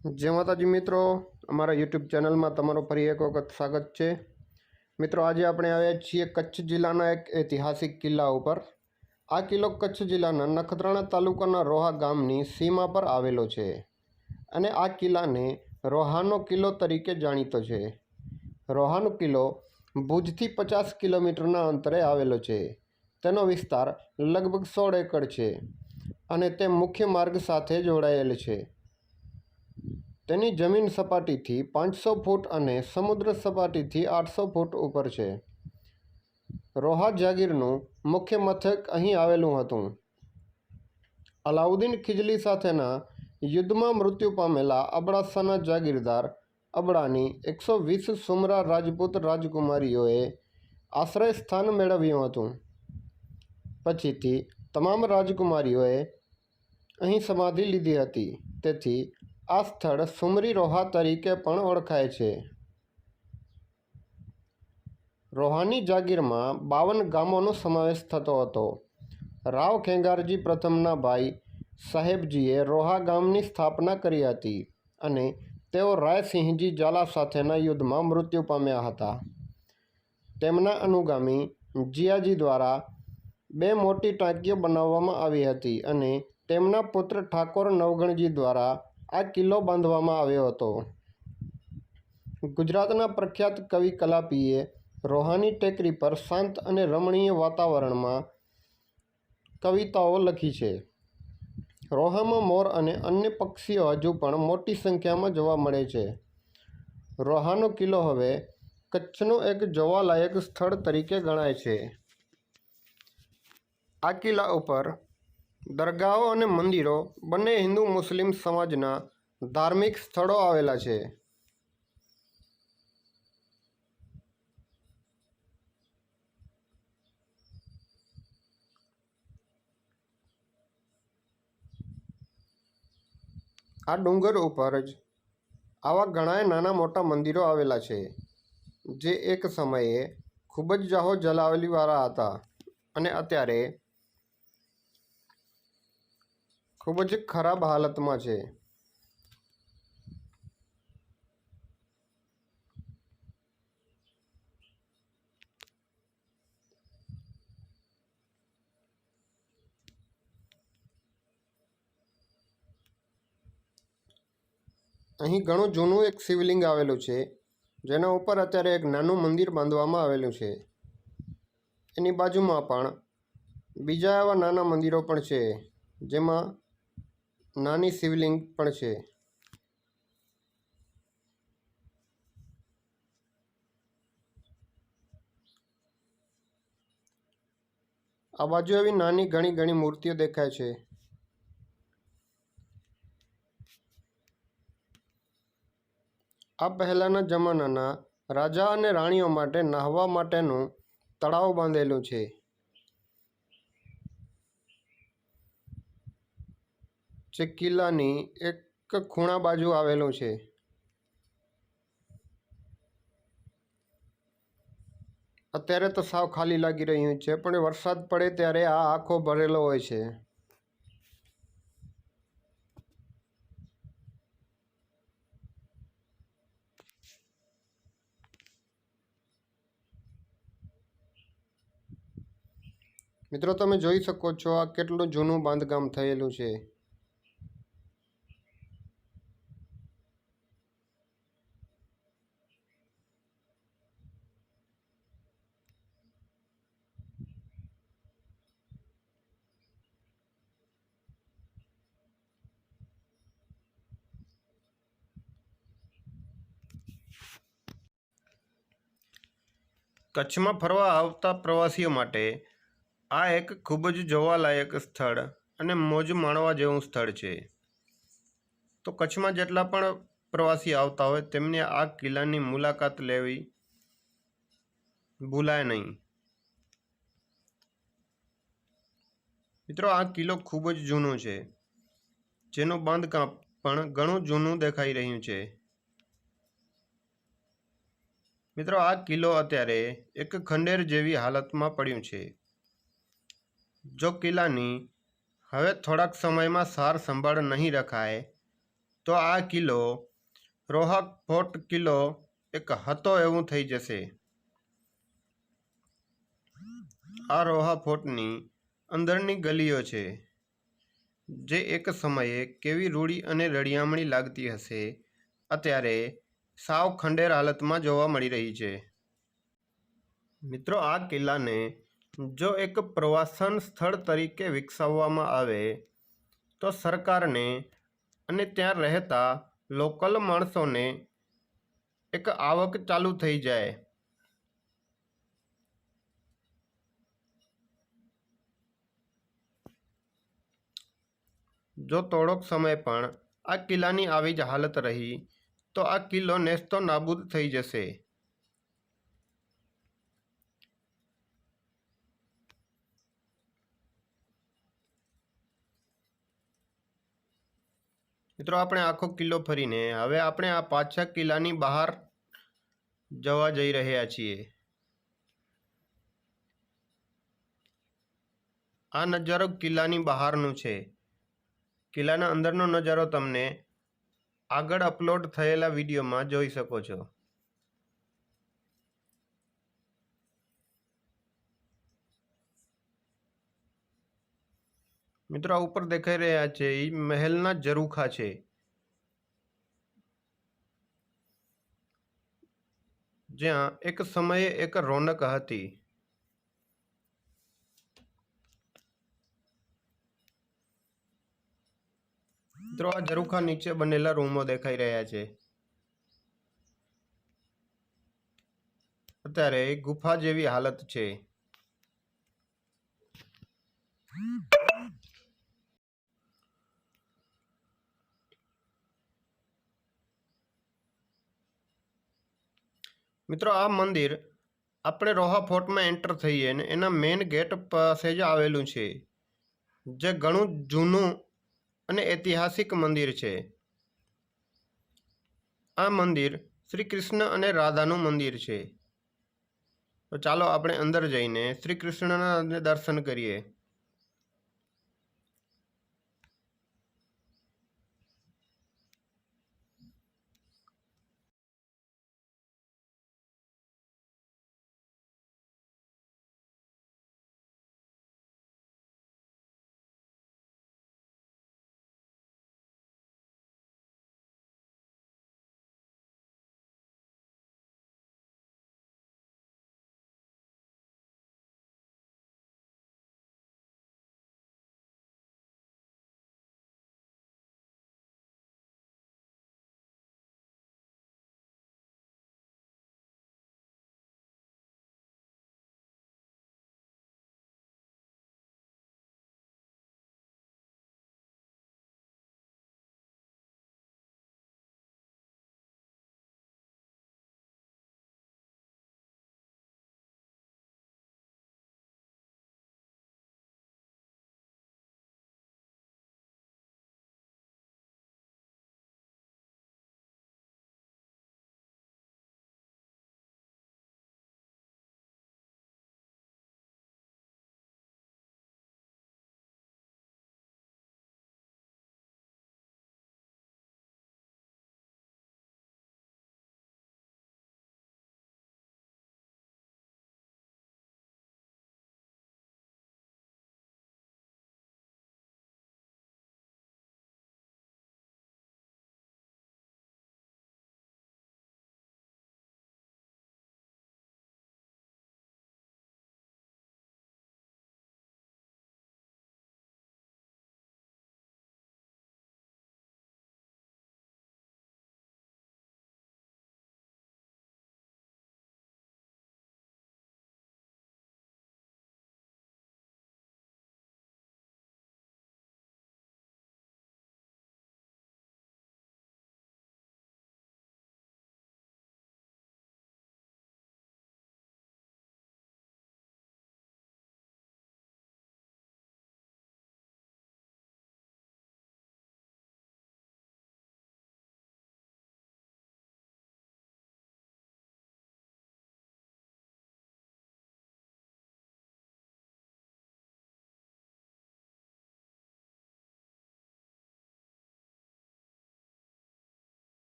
જય માતાજી મિત્રો, અમારા યુટ્યુબ ચેનલમાં તમારો ફરી એક વખત સ્વાગત છે. મિત્રો, આજે આપણે આવ્યા છીએ કચ્છ જિલ્લાના એક ઐતિહાસિક કિલ્લા ઉપર. આ કિલ્લો કચ્છ જિલ્લાના નખત્રાણા તાલુકાના રોહા ગામની સીમા પર આવેલો છે અને આ કિલ્લાને રોહાનો કિલ્લો તરીકે જાણીતો છે. રોહાનો કિલ્લો ભુજથી પચાસ કિલોમીટરના અંતરે આવેલો છે. તેનો વિસ્તાર લગભગ સોળ એકર છે અને તે મુખ્ય માર્ગ સાથે જોડાયેલ છે. તેની જમીન સપાટીથી પાંચસો ફૂટ અને સમુદ્ર સપાટીથી આઠસો ફૂટ ઉપર છે. રોહા જાગીરનું મુખ્ય મથક અહીં આવેલું હતું. અલાઉદ્દીન ખિજલી સાથેના યુદ્ધમાં મૃત્યુ પામેલા અબડાસાના જાગીરદાર અબડાની એકસો વીસ સુમરા રાજપૂત રાજકુમારીઓએ આશ્રય સ્થાન મેળવ્યું હતું. પછીથી તમામ રાજકુમારીઓએ અહીં સમાધિ લીધી હતી. તેથી આ સ્થળ સુમરી રોહા તરીકે પણ ઓળખાય છે. રોહાની જાગીરમાં બાવન ગામોનો સમાવેશ થતો હતો. રાવ ખેંગારજી પ્રથમના ભાઈ સાહેબજીએ રોહા ગામની સ્થાપના કરી હતી અને તેઓ રાયસિંહજી ઝાલા સાથેના યુદ્ધમાં મૃત્યુ પામ્યા હતા. તેમના અનુગામી જીયાજી દ્વારા બે મોટી ટાંકીઓ બનાવવામાં આવી હતી અને તેમના પુત્ર ઠાકોર નવગણજી દ્વારા આ કિલ્લો બાંધવામાં આવ્યો હતો. ગુજરાતના પ્રખ્યાત કવિ કલાપીએ રોહાની ટેકરી પર શાંત અને રમણીય વાતાવરણમાં કવિતાઓ લખી છે. રોહામાં મોર અને અન્ય પક્ષીઓ હજુ પણ મોટી સંખ્યામાં જોવા મળે છે. રોહાનો કિલ્લો હવે કચ્છનો એક જોવાલાયક સ્થળ તરીકે ગણાય છે. આ કિલ્લા ઉપર દરગાહો અને મંદિરો બંને હિન્દુ મુસ્લિમ સમાજના ધાર્મિક સ્થળો આવેલા છે. આ ડુંગર ઉપર જ આવા ઘણાય નાના મોટા મંદિરો આવેલા છે, જે એક સમયે ખૂબ જ જાહો જલાવલીવાળા હતા અને અત્યારે ખૂબ જ ખરાબ હાલતમાં છે. અહીં ઘણું જૂનું એક શિવલિંગ આવેલું છે, જેના ઉપર અત્યારે એક નાનું મંદિર બાંધવામાં આવેલું છે. એની બાજુમાં પણ બીજા એવા નાના મંદિરો પણ છે, જેમાં નાની શિવલિંગ પણ છે. આ બાજુ એવી નાની ઘણી ઘણી મૂર્તિઓ દેખાય છે. આ પહેલાંના જમાનાના રાજા અને રાણીઓ માટે નાહવા માટેનું તળાવ બાંધેલું છે. જે કિલ્લાની એક ખૂણા બાજુ આવેલું છે. અત્યારે તો સાવ ખાલી લાગી રહ્યું છે, પણ વરસાદ પડે ત્યારે આ આખો ભરેલો હોય છે. મિત્રો, તમે જોઈ શકો છો આ કેટલું જૂનું બાંધકામ થયેલું છે. કચ્છમાં ફરવા આવતા પ્રવાસીઓ માટે આ એક ખૂબ જ જોવાલાયક સ્થળ અને મોજ માણવા જેવું સ્થળ છે. તો કચ્છમાં જેટલા પણ પ્રવાસી આવતા હોય તેમને આ કિલ્લાની મુલાકાત લેવી ભૂલાય નહીં. મિત્રો, આ કિલ્લો ખૂબ જ જૂનો છે. જેનું બાંધકામ પણ ઘણું જૂનું દેખાઈ રહ્યું છે. મિત્રો, આ કિલ્લો અત્યારે એક ખંડેર જેવી હાલતમાં પડ્યું છે. જો કિલ્લાની હવે થોડાક સમયમાં સાર સંભાળ નહીં રખાય, તો આ કિલ્લો, રોહક ફોર્ટ કિલ્લો, એક હતો એવું થઈ જશે. આ રોહા ફોર્ટની અંદરની ગલીઓ છે, જે એક સમયે કેવી રૂડી અને રળિયામણી લાગતી હશે, અત્યારે સાવ ખંડેર હાલતમાં જોવા મળી રહી છે. મિત્રો, આ કિલ્લાને જો એક પ્રવાસન સ્થળ તરીકે વિકસાવવામાં આવે, તો સરકારને અને ત્યાં રહેતા લોકલ માણસોને એક આવક ચાલુ થઈ જાય. જો થોડોક સમય પણ આ કિલ્લાની આવી જ હાલત રહી તો આ કિલ્લો નેસ્તો નાબૂદ થઈ જશે. મિત્રો, આપણે આખો કિલ્લો ફરીને હવે આપણે આ પાછા કિલ્લાની બહાર જવા જઈ રહ્યા છીએ. આ નજારો કિલ્લાની બહારનું છે. કિલ્લાના અંદરનો નજારો તમને આગળ અપલોડ થયેલા વિડીયોમાં જોઈ શકો છો. મિત્રો, આ ઉપર દેખાઈ રહ્યા છે એ મહેલના ઝરૂખા છે. જ્યાં એક સમયે એક રોનક હતી. મિત્રો, આ ઝરૂખા નીચે બનેલા રૂમો દેખાઈ રહ્યા છે. અત્યારે ગુફા જેવી હાલત છે. મિત્રો, આ મંદિર આપણે રોહા ફોર્ટમાં એન્ટર થઈએ ને એના મેઇન ગેટ પાસે જ આવેલું છે. જે ઘણું જૂનું અને ઐતિહાસિક મંદિર છે. આ મંદિર શ્રી કૃષ્ણ અને રાધાનું મંદિર છે. તો ચાલો આપણે અંદર જઈને શ્રી કૃષ્ણના દર્શન કરીએ.